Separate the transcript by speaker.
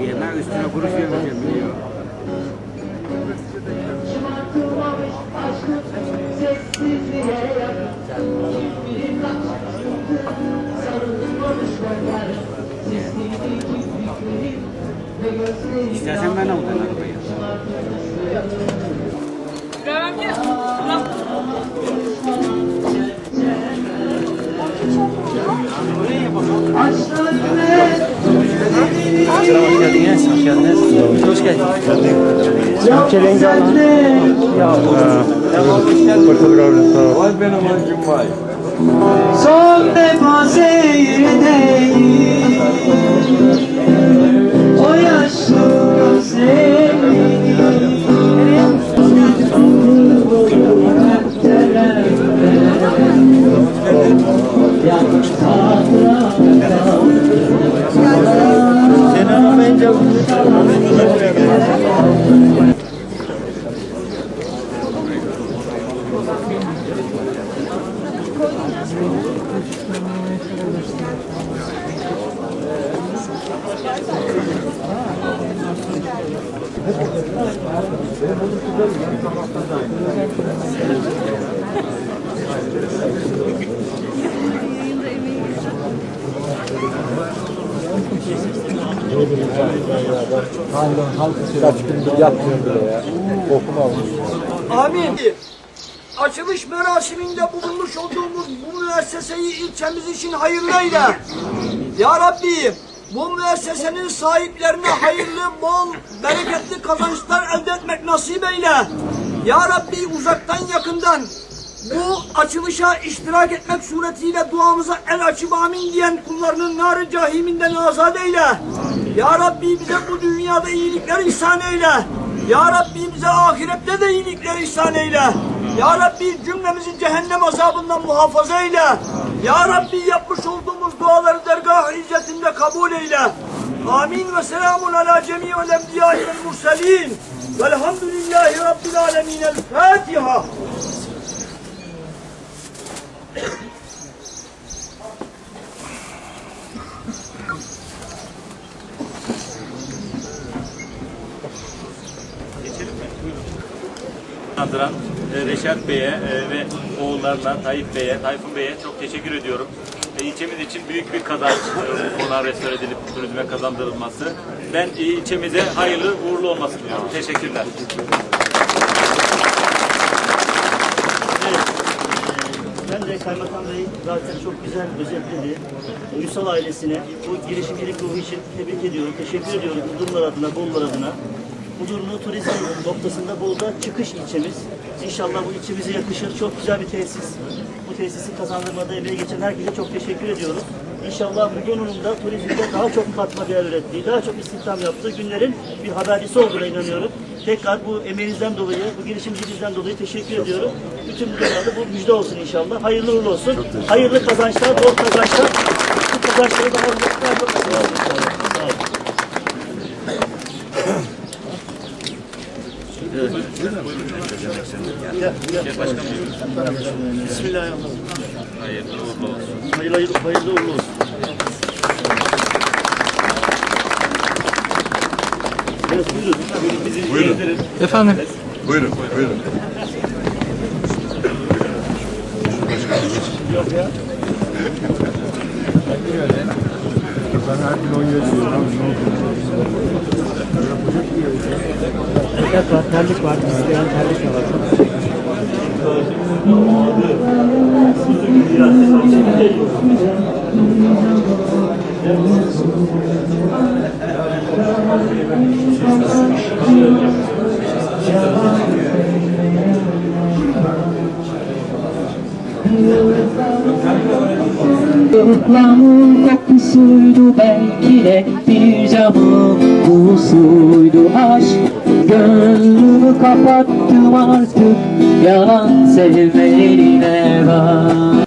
Speaker 1: Yerine üstüne kuruş vereceğim biliyor. İstersen ben al ben arabayı.
Speaker 2: Hoş geldiniz. Hoş geldiniz. Hoş geldiniz. Rengi alan. Ya. Sağ ol.
Speaker 3: Vay benim hancım vay.
Speaker 4: Son defa seyredeyim O yaşlı gözlerini Yalnız Yayında
Speaker 2: emeği geçen kaç gündür yatmıyor bile ya. Kokum almış.
Speaker 5: Amin. Açılış merasiminde bulunmuş olduğumuz bu müesseseyi ilçemiz için hayırlı eyle. Ya Rabbi bu müessesenin sahiplerine hayırlı, bol, bereketli kazançlar elde etmek nasip eyle. Ya Rabbi uzaktan yakından bu açılışa iştirak etmek suretiyle duamıza el açıp amin diyen kullarının nar cahiminden azat eyle. Ya Rabbi bize bu dünyada iyilikler ihsan eyle. Ya Rabbi bize ahirette de iyilikler ihsan eyle. Ya Rabbi cümlemizi cehennem azabından muhafaza eyle. Ya Rabbi yapmış olduğumuz duaları dergah izzetinde kabul eyle. Amin ve selamun ala cemi'il enbiyai vel murselin. Velhamdülillahi Rabbil alemin. El Fatiha.
Speaker 6: Andıran e, Reşat Bey'e e, ve oğullarına Tayyip Bey'e, Tayfun Bey'e çok teşekkür ediyorum. E, için büyük bir kazanç e, restore edilip turizme kazandırılması. Ben e, ilçemize hayırlı uğurlu olması diliyorum. Teşekkürler.
Speaker 7: Ben de Kaymakam Bey zaten çok güzel özetledi. Ünsal ailesine bu girişimcilik ruhu için tebrik ediyorum. Teşekkür ediyorum Budurlar adına, Bollar adına. Budurlu turizm noktasında Bol'da çıkış ilçemiz. İnşallah bu ilçemize yakışır. Çok güzel bir tesis. Bu tesisi kazandırmada emeği geçen herkese çok teşekkür ediyoruz. İnşallah Budurlu'nun da turizmde daha çok katma değer ürettiği, daha çok istihdam yaptığı günlerin bir habercisi olduğuna inanıyorum. Tekrar bu emeğinizden dolayı, bu girişimcinizden dolayı teşekkür ediyorum. Bütün bu dünyada bu müjde olsun inşallah. Hayırlı uğurlu olsun. Hayırlı kazançlar, bol kazançlar. Bu kazançları daha artması lazım inşallah. Sağ olun. Bismillahirrahmanirrahim.
Speaker 6: Hayırlı uğurlu olsun.
Speaker 7: Hayırlı, uğurlu olsun. Buyurun.
Speaker 3: Buyurun.
Speaker 2: Efendim.
Speaker 3: Buyurun. Buyurun.
Speaker 2: Ben her gün 17 diyorum. Evet var, terlik var. İsteyen terlik var.
Speaker 4: Ihlamur kokusuydu belki de bir camın buğusuydu aşk Gönlümü kapattım artık. Yalan sevmelerine bak